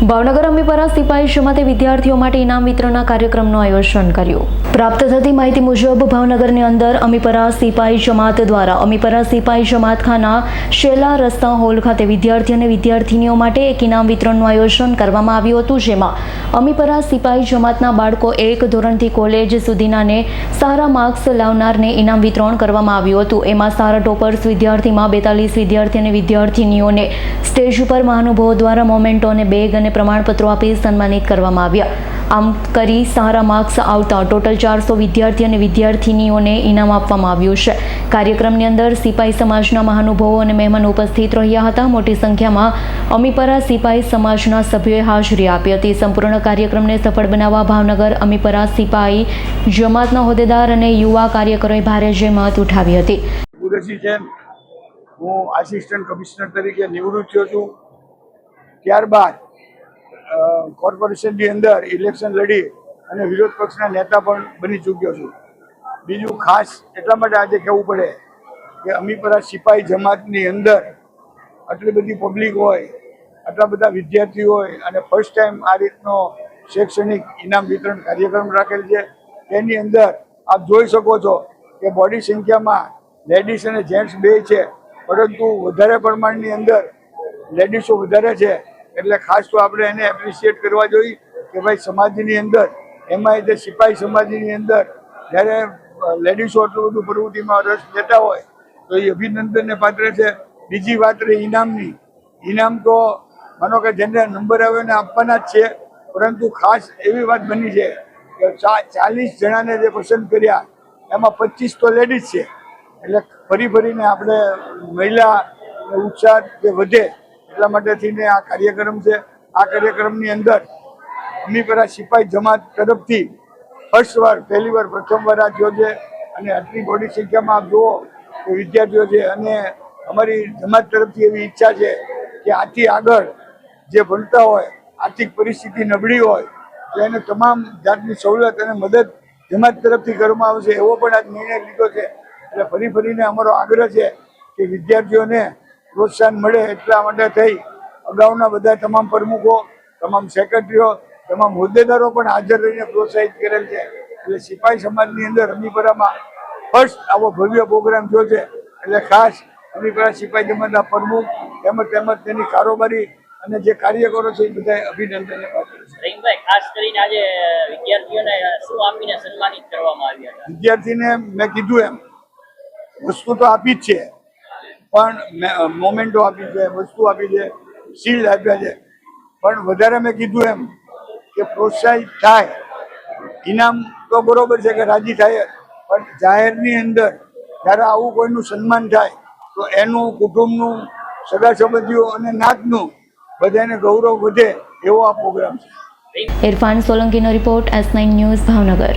ભાવનગર અમીપરા સિપાહી જમાતે વિદ્યાર્થીઓ માટે ઇનામ વિતરણના કાર્યક્રમનું આયોજન કર્યું. પ્રાપ્ત થતી માહિતી મુજબ, ભાવનગરની અંદર અમીપરા સિપાહી જમાત દ્વારા અમીપરા સિપાહી જમાત ખાના શેલા રસ્તા હોલ ખાતે વિદ્યાર્થી અને વિદ્યાર્થીનીઓ માટે એક ઇનામ વિતરણનું આયોજન કરવામાં આવ્યું હતું, જેમાં અમીપરા સિપાહી જમાતના બાળકો એક ધોરણથી કોલેજ સુધીનાને સારા માર્ક્સ લાવનારને ઇનામ વિતરણ કરવામાં આવ્યું હતું. એમાં સારા ટોપર્સ વિદ્યાર્થીમાં બેતાલીસ વિદ્યાર્થી અને વિદ્યાર્થીનીઓને સ્ટેજ ઉપર મહાનુભાવો દ્વારા મોમેન્ટો અને બેગ અને પ્રમાણપત્રો આપી સન્માનિત કરવામાં આવ્યા. આમ કરી સારા માર્ક્સ આવતા ટોટલ ચારસો વિદ્યાર્થી અને વિદ્યાર્થીનીઓને ઇનામ આપવામાં આવ્યું છે. કાર્યક્રમની અંદર સિપાઈ સમાજના મહાનુભાવો અને મહેમાનો ઉપસ્થિત રહ્યા હતા. મોટી સંખ્યામાં અમીપરા સિપાઈ સમાજના સભ્યોએ હાજરી આપી હતી. સંપૂર્ણ કાર્યક્રમને સફળ બનાવવા ભાવનગર અમીપરા સિપાઈ જમાતના હોદ્દેદાર અને યુવા કાર્યકરોએ ભારે જહેમત ઉઠાવી હતી. હું આસિસ્ટન્ટ કમિશનર તરીકે નિવૃત્ત થયો છું. ત્યારબાદ કોર્પોરેશનની અંદર ઇલેક્શન લડી અને વિરોધ પક્ષના નેતા પણ બની ચૂક્યો છું. બીજું ખાસ એટલા માટે આજે કહેવું પડે કે અમીપરા સિપાહી જમાતની અંદર આટલી બધી પબ્લિક હોય, આટલા બધા વિદ્યાર્થીઓ હોય અને ફર્સ્ટ ટાઈમ આ રીતનો શૈક્ષણિક ઇનામ વિતરણ કાર્યક્રમ રાખેલ છે, તેની અંદર આપ જોઈ શકો છો કે બોડી સંખ્યામાં લેડીઝ અને જેન્ટ્સ બે છે, પરંતુ વધારે પ્રમાણની અંદર લેડીઝો વધારે છે. એટલે ખાસ તો આપણે એને એપ્રિશિએટ કરવા જોઈએ કે ભાઈ સમાજની અંદર, એમાંય તે સિપાહી સમાજની અંદર જ્યારે લેડીઝો આટલું બધું પ્રવૃત્તિમાં રસ લેતા હોય, તો એ અભિનંદનને પાત્ર છે. બીજી વાત રહી ઇનામની ઇનામ તો માનો કે જેને નંબર આવે એને આપવાના જ છે, પરંતુ ખાસ એવી વાત બની છે કે ચાલીસ જણાને જે પસંદ કર્યા, એમાં પચીસ તો લેડીઝ છે. એટલે ફરી ફરીને આપણે મહિલા ઉત્સાહ જે વધે એટલા માટે થઈને આ કાર્યક્રમ છે. આ કાર્યક્રમની અંદર અમીપરા સિપાઈ જમાત તરફથી ફર્સ્ટ વાર, પહેલી વાર, પ્રથમ વાર આ થયો છે. અને આટલી મોટી સંખ્યામાં આપ જુઓ કે વિદ્યાર્થીઓ છે અને અમારી જમાત તરફથી એવી ઈચ્છા છે કે આથી આગળ જે ભણતા હોય, આર્થિક પરિસ્થિતિ નબળી હોય, તો એને તમામ જાતની સવલત અને મદદ જમાત તરફથી કરવામાં આવશે એવો પણ આજ નિર્ણય લીધો છે. એટલે ફરી ફરીને અમારો આગ્રહ છે કે વિદ્યાર્થીઓને પ્રોત્સાહન મળે એટલા માટે થઈ. અગાઉના બધા તમામ પ્રમુખો તમામ સેક્રેટરીઓ તમામ હોદ્દેદારો પણ હાજર રહીને પ્રોત્સાહિત કરેલ છે. એટલે સિપાહી સમાજની અંદર રમીપરામાં ફર્સ્ટ આવો ભવ્ય પ્રોગ્રામ થયો છે. એટલે ખાસ રમીપરા સિપાહી જમાતના પ્રમુખ તેમજ તેમજ તેની કારોબારી અને જે કાર્યકરો છે એ બધા અભિનંદનને પાત્ર છે. રહીમભાઈ ખાસ કરીને આજે વિદ્યાર્થીઓને શું આપીને સન્માનિત કરવામાં આવ્યા વિદ્યાર્થીને મેં કીધું એમ વસ્તુ તો આપી જ છે. પણ મોમેન્ટો આપી છે, વસ્તુ આપી છે શીલ્ડ આપ્યા છે. પણ વધારે મેં કીધું એમ કે પ્રોત્સાહિત થાય. ઇનામ તો બરોબર છે કે રાજી થાય, પણ જાહેરની અંદર જ્યારે આવું કોઈનું સન્માન થાય, તો એનું, કુટુંબનું, સગા સંબંધીઓ અને નાતનું બધાને ગૌરવ વધે એવો આ પ્રોગ્રામ છે. Irfan સોલંકીનો report S nine news Bhavnagar.